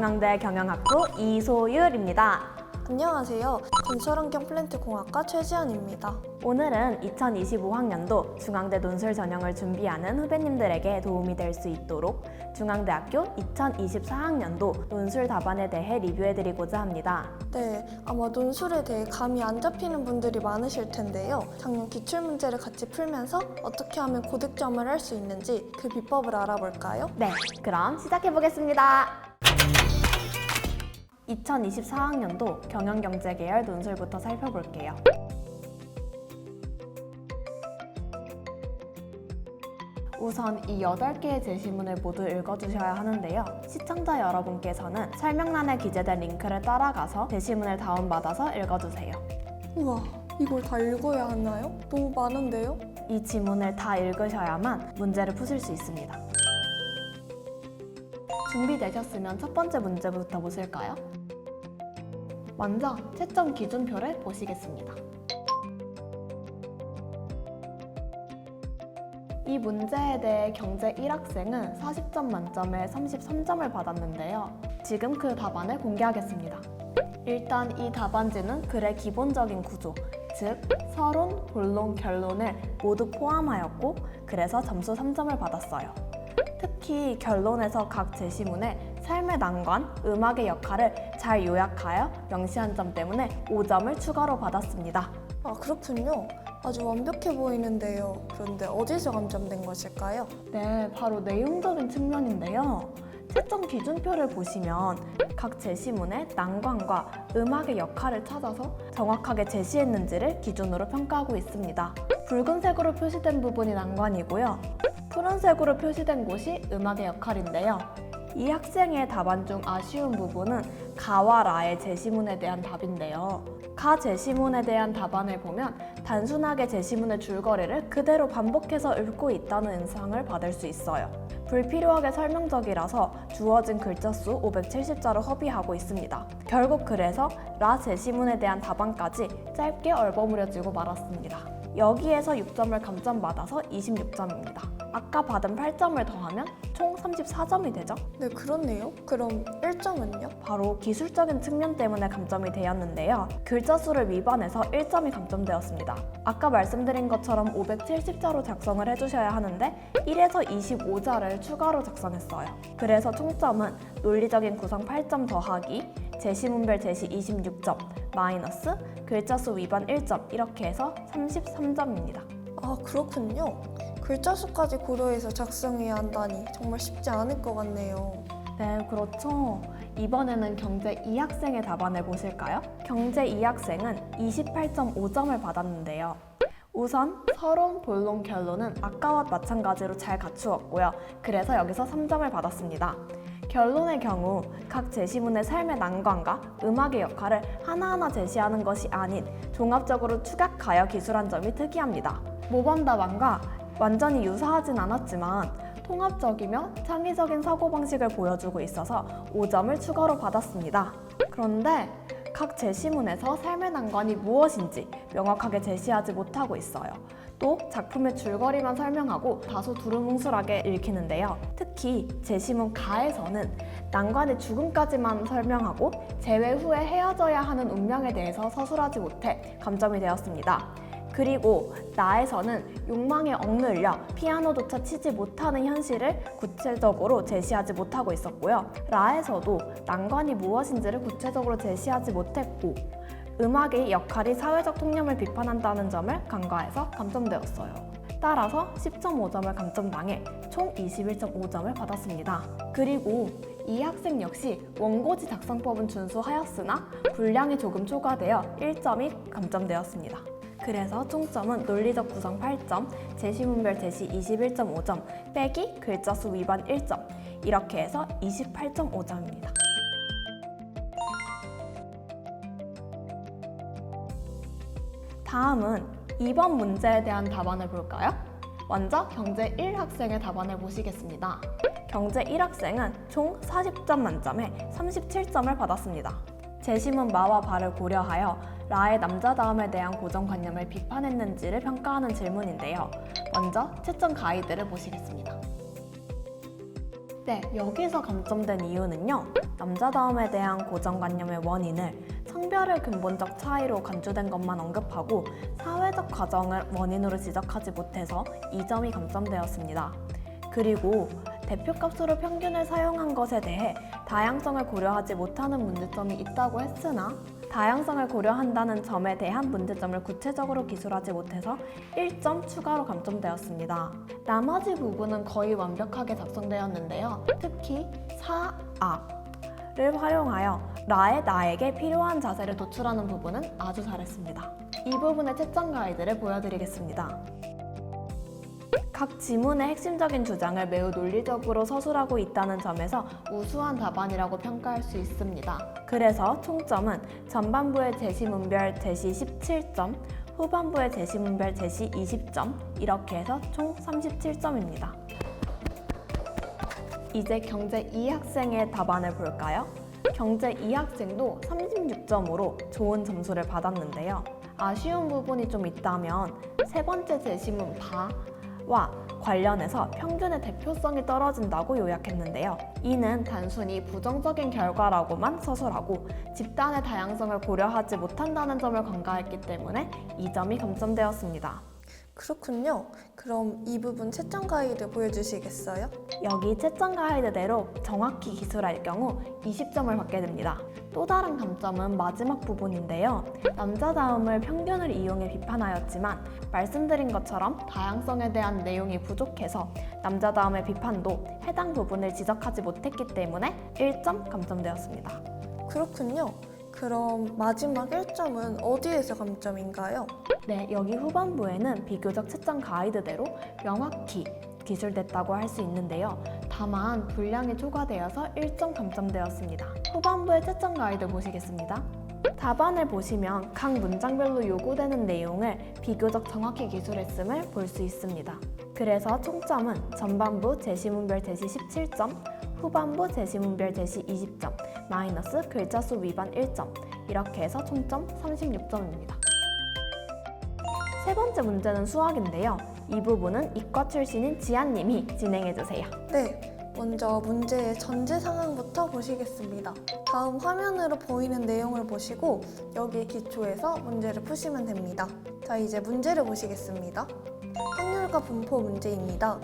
중앙대 경영학부 이소율입니다. 안녕하세요. 건설환경 플랜트 공학과 최지연입니다. 오늘은 2025학년도 중앙대 논술 전형을 준비하는 후배님들에게 도움이 될 수 있도록 중앙대학교 2024학년도 논술 답안에 대해 리뷰해드리고자 합니다. 네, 아마 논술에 대해 감이 안 잡히는 분들이 많으실 텐데요. 작년 기출 문제를 같이 풀면서 어떻게 하면 고득점을 할 수 있는지 그 비법을 알아볼까요? 네, 그럼 시작해보겠습니다. 2024학년도 경영경제 계열 논술부터 살펴볼게요. 우선 이 8개의 제시문을 모두 읽어주셔야 하는데요. 시청자 여러분께서는 설명란에 기재된 링크를 따라가서 제시문을 다운받아서 읽어주세요. 우와, 이걸 다 읽어야 하나요? 너무 많은데요? 이 지문을 다 읽으셔야만 문제를 푸실 수 있습니다. 준비되셨으면 첫 번째 문제부터 보실까요? 먼저 채점 기준표를 보시겠습니다. 이 문제에 대해 경제 1학생은 40점 만점에 33점을 받았는데요. 지금 그 답안을 공개하겠습니다. 일단 이 답안지는 글의 기본적인 구조, 즉 서론, 본론, 결론을 모두 포함하였고 그래서 점수 3점을 받았어요. 특히 결론에서 각 제시문에 삶의 난관, 음악의 역할을 잘 요약하여 명시한 점 때문에 5점을 추가로 받았습니다. 아, 그렇군요. 아주 완벽해 보이는데요. 그런데 어디서 감점된 것일까요? 네, 바로 내용적인 측면인데요. 채점 기준표를 보시면 각 제시문의 난관과 음악의 역할을 찾아서 정확하게 제시했는지를 기준으로 평가하고 있습니다. 붉은색으로 표시된 부분이 난관이고요. 푸른색으로 표시된 곳이 음악의 역할인데요. 이 학생의 답안 중 아쉬운 부분은 가와 라의 제시문에 대한 답인데요. 가 제시문에 대한 답안을 보면 단순하게 제시문의 줄거리를 그대로 반복해서 읽고 있다는 인상을 받을 수 있어요. 불필요하게 설명적이라서 주어진 글자 수 570자로 허비하고 있습니다. 결국 그래서 라 제시문에 대한 답안까지 짧게 얼버무려지고 말았습니다. 여기에서 6점을 감점받아서 26점입니다. 아까 받은 8점을 더하면 총 34점이 되죠? 네, 그렇네요. 그럼 1점은요? 바로 기술적인 측면 때문에 감점이 되었는데요. 글자 수를 위반해서 1점이 감점되었습니다. 아까 말씀드린 것처럼 570자로 작성을 해주셔야 하는데 1에서 25자를 추가로 작성했어요. 그래서 총점은 논리적인 구성 8점 더하기 제시문별 제시 26점 마이너스 글자 수 위반 1점 이렇게 해서 33점입니다. 아, 그렇군요. 글자 수까지 고려해서 작성해야 한다니 정말 쉽지 않을 것 같네요. 네, 그렇죠. 이번에는 경제 2학생의 답안을 보실까요? 경제 2학생은 28.5점을 받았는데요. 우선 서론, 본론, 결론은 아까와 마찬가지로 잘 갖추었고요. 그래서 여기서 3점을 받았습니다. 결론의 경우 각 제시문의 삶의 난관과 음악의 역할을 하나하나 제시하는 것이 아닌 종합적으로 추각하여 기술한 점이 특이합니다. 모범 답안과 완전히 유사하진 않았지만 통합적이며 창의적인 사고방식을 보여주고 있어서 5점을 추가로 받았습니다. 그런데 각 제시문에서 삶의 난관이 무엇인지 명확하게 제시하지 못하고 있어요. 또 작품의 줄거리만 설명하고 다소 두루뭉술하게 읽히는데요. 특히 제시문 가에서는 난관의 죽음까지만 설명하고 재회 후에 헤어져야 하는 운명에 대해서 서술하지 못해 감점이 되었습니다. 그리고 나에서는 욕망에 억눌려 피아노조차 치지 못하는 현실을 구체적으로 제시하지 못하고 있었고요. 라에서도 난관이 무엇인지를 구체적으로 제시하지 못했고 음악의 역할이 사회적 통념을 비판한다는 점을 간과해서 감점되었어요. 따라서 10.5점을 감점당해 총 21.5점을 받았습니다. 그리고 이 학생 역시 원고지 작성법은 준수하였으나 분량이 조금 초과되어 1점이 감점되었습니다. 그래서 총점은 논리적 구성 8점, 제시문별 제시 21.5점, 빼기 글자 수 위반 1점, 이렇게 해서 28.5점입니다. 다음은 이번 문제에 대한 답안을 볼까요? 먼저 경제 1학생의 답안을 보시겠습니다. 경제 1학생은 총 40점 만점에 37점을 받았습니다. 제시문 마와 바를 고려하여 라의 남자다움에 대한 고정관념을 비판했는지를 평가하는 질문인데요. 먼저 채점 가이드를 보시겠습니다. 네, 여기서 감점된 이유는요. 남자다움에 대한 고정관념의 원인을 성별의 근본적 차이로 간주된 것만 언급하고 사회적 과정을 원인으로 지적하지 못해서 이 점이 감점되었습니다. 그리고 대표값으로 평균을 사용한 것에 대해 다양성을 고려하지 못하는 문제점이 있다고 했으나 다양성을 고려한다는 점에 대한 문제점을 구체적으로 기술하지 못해서 1점 추가로 감점되었습니다. 나머지 부분은 거의 완벽하게 작성되었는데요. 특히 사, 앞을 활용하여 나의 나에게 필요한 자세를 도출하는 부분은 아주 잘했습니다. 이 부분의 채점 가이드를 보여드리겠습니다. 각 지문의 핵심적인 주장을 매우 논리적으로 서술하고 있다는 점에서 우수한 답안이라고 평가할 수 있습니다. 그래서 총점은 전반부의 제시 문별 제시 17점, 후반부의 제시 문별 제시 20점, 이렇게 해서 총 37점입니다. 이제 경제 2학생의 답안을 볼까요? 경제 2학생도 36점으로 좋은 점수를 받았는데요. 아쉬운 부분이 좀 있다면 세 번째 제시문 바 와 관련해서 평균의 대표성이 떨어진다고 요약했는데요. 이는 단순히 부정적인 결과라고만 서술하고 집단의 다양성을 고려하지 못한다는 점을 간과했기 때문에 이 점이 감점되었습니다. 그렇군요. 그럼 이 부분 채점 가이드 보여주시겠어요? 여기 채점 가이드대로 정확히 기술할 경우 20점을 받게 됩니다. 또 다른 감점은 마지막 부분인데요. 남자다움을 평균을 이용해 비판하였지만 말씀드린 것처럼 다양성에 대한 내용이 부족해서 남자다움의 비판도 해당 부분을 지적하지 못했기 때문에 1점 감점되었습니다. 그렇군요. 그럼 마지막 1점은 어디에서 감점인가요? 네, 여기 후반부에는 비교적 채점 가이드대로 명확히 기술됐다고 할 수 있는데요. 다만 분량이 초과되어서 1점 감점되었습니다. 후반부의 채점 가이드 보시겠습니다. 답안을 보시면 각 문장별로 요구되는 내용을 비교적 정확히 기술했음을 볼 수 있습니다. 그래서 총점은 전반부 제시문별 제시 17점, 후반부 제시문별 제시 20점, 마이너스 글자 수 위반 1점, 이렇게 해서 총점 36점입니다. 세 번째 문제는 수학인데요. 이 부분은 이과 출신인 지안님이 진행해주세요. 네, 먼저 문제의 전제 상황부터 보시겠습니다. 다음 화면으로 보이는 내용을 보시고 여기에 기초해서 문제를 푸시면 됩니다. 자, 이제 문제를 보시겠습니다. 확률과 분포 문제입니다.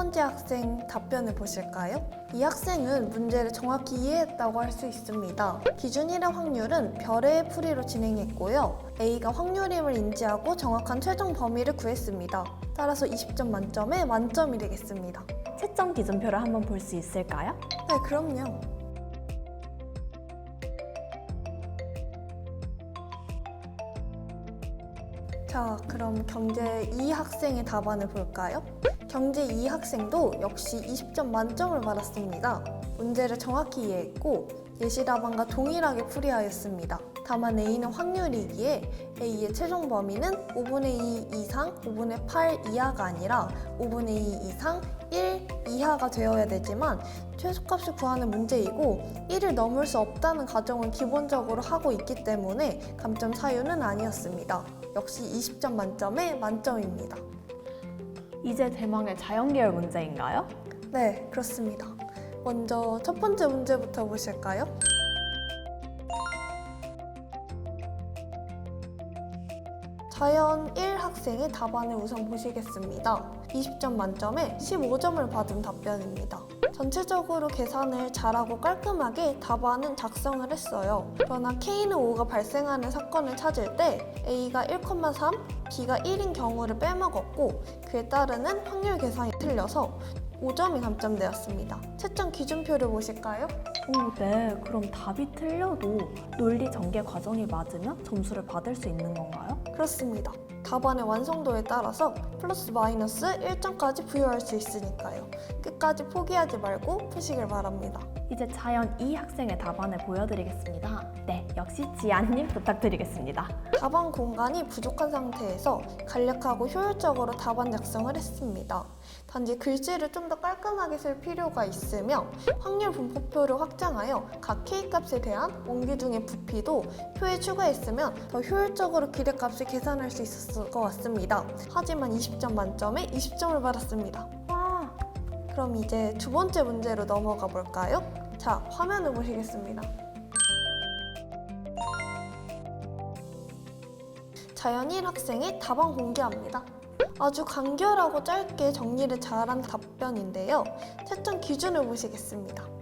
첫 번째 학생 답변을 보실까요? 이 학생은 문제를 정확히 이해했다고 할 수 있습니다. 기준일의 확률은 별의 풀이로 진행했고요. A가 확률임을 인지하고 정확한 최종 범위를 구했습니다. 따라서 20점 만점에 만점이 되겠습니다. 채점 기준표를 한번 볼 수 있을까요? 네, 그럼요. 자, 그럼 경제 2 학생의 답안을 볼까요? 경제 2 학생도 역시 20점 만점을 받았습니다. 문제를 정확히 이해했고 예시 답안과 동일하게 풀이하였습니다. 다만 A는 확률이기에 A의 최종 범위는 5분의 2 이상 5분의 8 이하가 아니라 5분의 2 이상 1 이하가 되어야 되지만 최소값을 구하는 문제이고 1을 넘을 수 없다는 가정을 기본적으로 하고 있기 때문에 감점 사유는 아니었습니다. 역시 20점 만점에 만점입니다. 이제 대망의 자연계열 문제인가요? 네, 그렇습니다. 먼저 첫 번째 문제부터 보실까요? 자연 1 학생의 답안을 우선 보시겠습니다. 20점 만점에 15점을 받은 답변입니다. 전체적으로 계산을 잘하고 깔끔하게 답안은 작성을 했어요. 그러나 K는 5가 발생하는 사건을 찾을 때 A가 1,3, B가 1인 경우를 빼먹었고 그에 따르는 확률 계산이 틀려서 5점이 감점되었습니다. 채점 기준표를 보실까요? 오, 네. 그럼 답이 틀려도 논리 전개 과정이 맞으면 점수를 받을 수 있는 건가요? 그렇습니다. 답안의 완성도에 따라서 플러스 마이너스 1점까지 부여할 수 있으니까요. 끝까지 포기하지 말고 푸시길 바랍니다. 이제 자연 2 학생의 답안을 보여드리겠습니다. 네, 역시 지안님 부탁드리겠습니다. 답안 공간이 부족한 상태에서 간략하고 효율적으로 답안 작성을 했습니다. 단지 글씨를 좀 더 깔끔하게 쓸 필요가 있으며 확률 분포표를 확장하여 각 K값에 대한 원기둥의 부피도 표에 추가했으면 더 효율적으로 기대값을 계산할 수 있었 을 것 같습니다. 하지만 20점 만점에 20점을 받았습니다. 와, 그럼 이제 두 번째 문제로 넘어가 볼까요? 자, 화면을 보시겠습니다. 자연 1 학생의 답안 공개합니다. 아주 간결하고 짧게 정리를 잘한 답변인데요. 채점 기준을 보시겠습니다.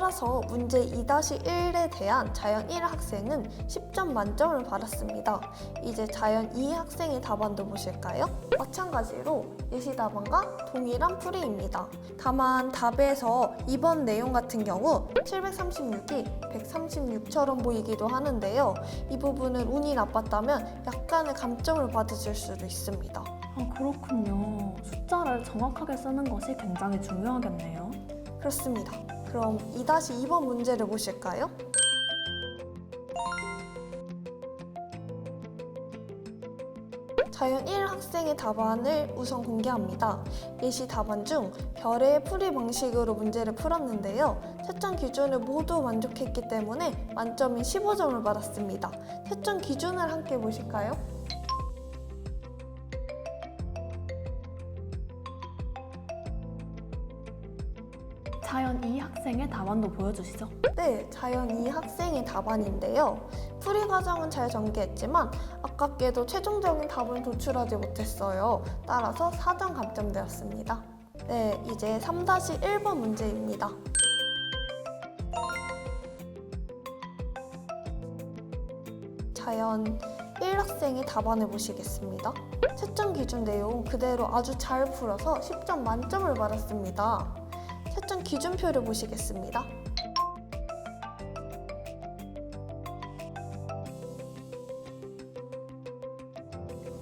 따라서 문제 2-1에 대한 자연 1 학생은 10점 만점을 받았습니다. 이제 자연 2 학생의 답안도 보실까요? 마찬가지로 예시 답안과 동일한 풀이입니다. 다만 답에서 이번 내용 같은 경우 736이 136처럼 보이기도 하는데요. 이 부분은 운이 나빴다면 약간의 감점을 받으실 수도 있습니다. 아, 그렇군요. 숫자를 정확하게 쓰는 것이 굉장히 중요하겠네요. 그렇습니다. 그럼 2-2번 문제를 보실까요? 자연 1 학생의 답안을 우선 공개합니다. 예시 답안 중 별의 풀이 방식으로 문제를 풀었는데요. 채점 기준을 모두 만족했기 때문에 만점인 15점을 받았습니다. 채점 기준을 함께 보실까요? 자연 2 학생의 답안도 보여주시죠. 네, 자연 2 학생의 답안인데요. 풀이 과정은 잘 전개했지만 아깝게도 최종적인 답을 도출하지 못했어요. 따라서 4점 감점되었습니다. 네, 이제 3-1번 문제입니다. 자연 1학생의 답안을 보시겠습니다. 채점 기준 내용 그대로 아주 잘 풀어서 10점 만점을 받았습니다. 기준표를 보시겠습니다.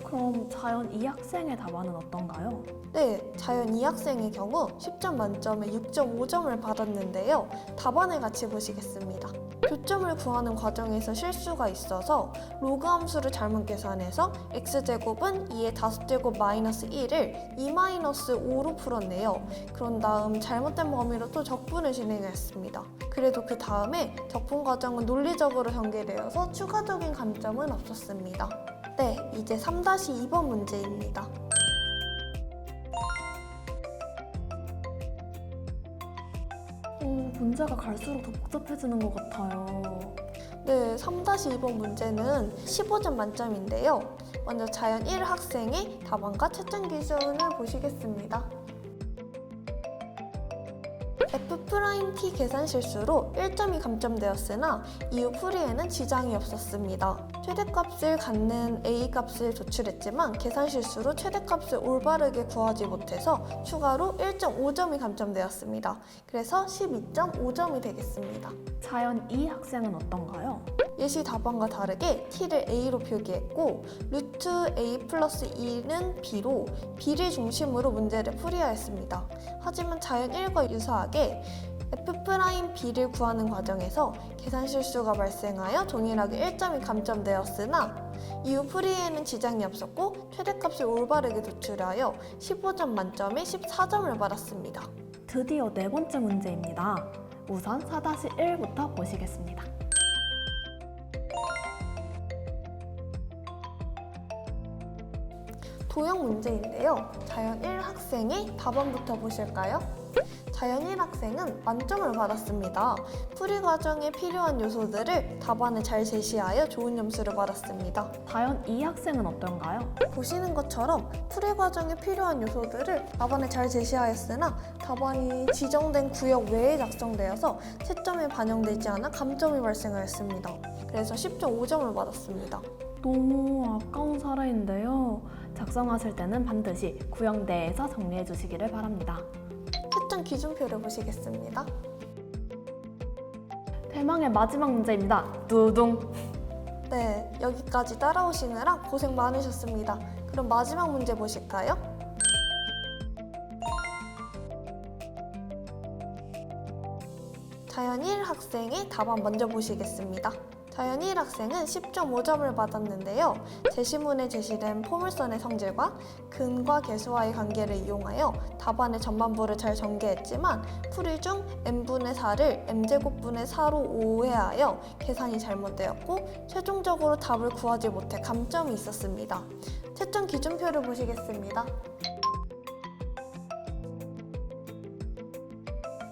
그럼 자연 2 학생의 답안은 어떤가요? 네, 자연 2학생의 경우 10점 만점에 6.5점을 받았는데요. 답안을 같이 보시겠습니다. 교점을 구하는 과정에서 실수가 있어서 로그 함수를 잘못 계산해서 x제곱은 2의 5제곱 마이너스 1을 2 마이너스 5로 풀었네요. 그런 다음 잘못된 범위로 또 적분을 진행했습니다. 그래도 그 다음에 적분 과정은 논리적으로 전개되어서 추가적인 감점은 없었습니다. 네, 이제 3-2번 문제입니다. 문제가 갈수록 더 복잡해지는 것 같아요. 네, 3-2번 문제는 15점 만점인데요. 먼저 자연 1 학생의 답안과 채점 기준을 보시겠습니다. F'T 계산 실수로 1점이 감점되었으나 이후 풀이에는 지장이 없었습니다. 최대값을 갖는 A 값을 도출했지만 계산 실수로 최대값을 올바르게 구하지 못해서 추가로 1.5점이 감점되었습니다. 그래서 12.5점이 되겠습니다. 자연 2 학생은 어떤가요? 예시 답안과 다르게 t를 a로 표기했고 루트 a 플러스 2는 b로 b를 중심으로 문제를 풀이하였습니다. 하지만 자연 1과 유사하게 f'b를 구하는 과정에서 계산 실수가 발생하여 동일하게 1점이 감점되었으나 이후 풀이에는 지장이 없었고 최대값을 올바르게 도출하여 15점 만점에 14점을 받았습니다. 드디어 네 번째 문제입니다. 우선 4-1부터 보시겠습니다. 도형 문제인데요. 자연 1 학생의 답안부터 보실까요? 1 학생은 만점을 받았습니다. 풀이 과정에 필요한 요소들을 답안에 잘 제시하여 좋은 점수를 받았습니다. 자연 2 학생은 어떤가요? 보시는 것처럼 풀이 과정에 필요한 요소들을 답안에 잘 제시하였으나 답안이 지정된 구역 외에 작성되어서 채점에 반영되지 않아 감점이 발생하였습니다. 그래서 10.5점을 받았습니다. 너무 아까운 사례인데요. 작성하실 때는 반드시 구역 내에서 정리해 주시기를 바랍니다. 채점 기준표를 보시겠습니다. 대망의 마지막 문제입니다. 두둥. 네, 여기까지 따라오시느라 고생 많으셨습니다. 그럼 마지막 문제 보실까요? 자연 1 학생의 답안 먼저 보시겠습니다. 자연 1학생은 10.5점을 받았는데요. 제시문에 제시된 포물선의 성질과 근과 계수와의 관계를 이용하여 답안의 전반부를 잘 전개했지만 풀이 중 n분의 4를 m제곱분의 4로 오해하여 계산이 잘못되었고 최종적으로 답을 구하지 못해 감점이 있었습니다. 채점 기준표를 보시겠습니다.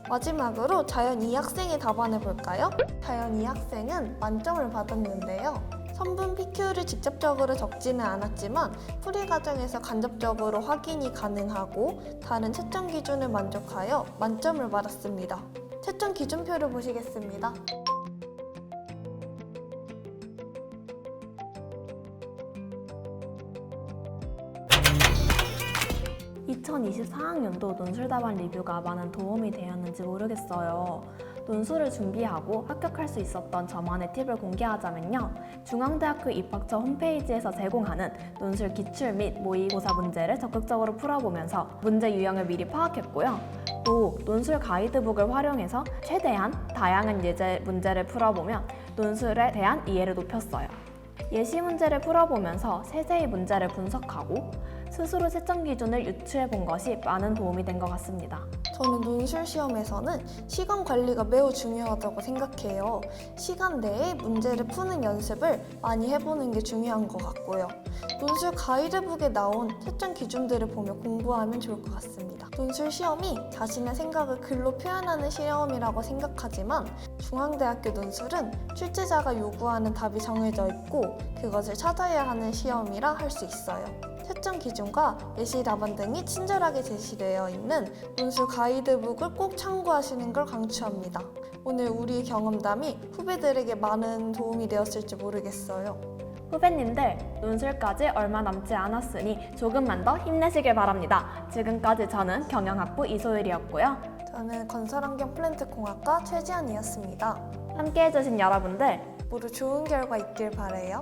마지막으로 자연 2학생의 답안을 볼까요? 자연 2학생은 만점을 받았는데요. 선분 PQ를 직접적으로 적지는 않았지만 풀이 과정에서 간접적으로 확인이 가능하고 다른 채점 기준을 만족하여 만점을 받았습니다. 채점 기준표를 보시겠습니다. 2024학년도 논술 답안 리뷰가 많은 도움이 되었는지 모르겠어요. 논술을 준비하고 합격할 수 있었던 저만의 팁을 공개하자면요. 중앙대학교 입학처 홈페이지에서 제공하는 논술 기출 및 모의고사 문제를 적극적으로 풀어보면서 문제 유형을 미리 파악했고요. 또 논술 가이드북을 활용해서 최대한 다양한 예제 문제를 풀어보면 논술에 대한 이해를 높였어요. 예시 문제를 풀어보면서 세세히 문제를 분석하고 스스로 채점 기준을 유추해 본 것이 많은 도움이 된 것 같습니다. 저는 논술 시험에서는 시간 관리가 매우 중요하다고 생각해요. 시간 내에 문제를 푸는 연습을 많이 해보는 게 중요한 것 같고요. 논술 가이드북에 나온 채점 기준들을 보며 공부하면 좋을 것 같습니다. 논술 시험이 자신의 생각을 글로 표현하는 시험이라고 생각하지만 중앙대학교 논술은 출제자가 요구하는 답이 정해져 있고 그것을 찾아야 하는 시험이라 할 수 있어요. 채점 기준과 예시 답안 등이 친절하게 제시되어 있는 논술 가이드북을 꼭 참고하시는 걸 강추합니다. 오늘 우리 경험담이 후배들에게 많은 도움이 되었을지 모르겠어요. 후배님들, 논술까지 얼마 남지 않았으니 조금만 더 힘내시길 바랍니다. 지금까지 저는 경영학부 이소율이었고요. 저는 건설환경 플랜트공학과 최지안이었습니다. 함께 해주신 여러분들, 모두 좋은 결과 있길 바래요.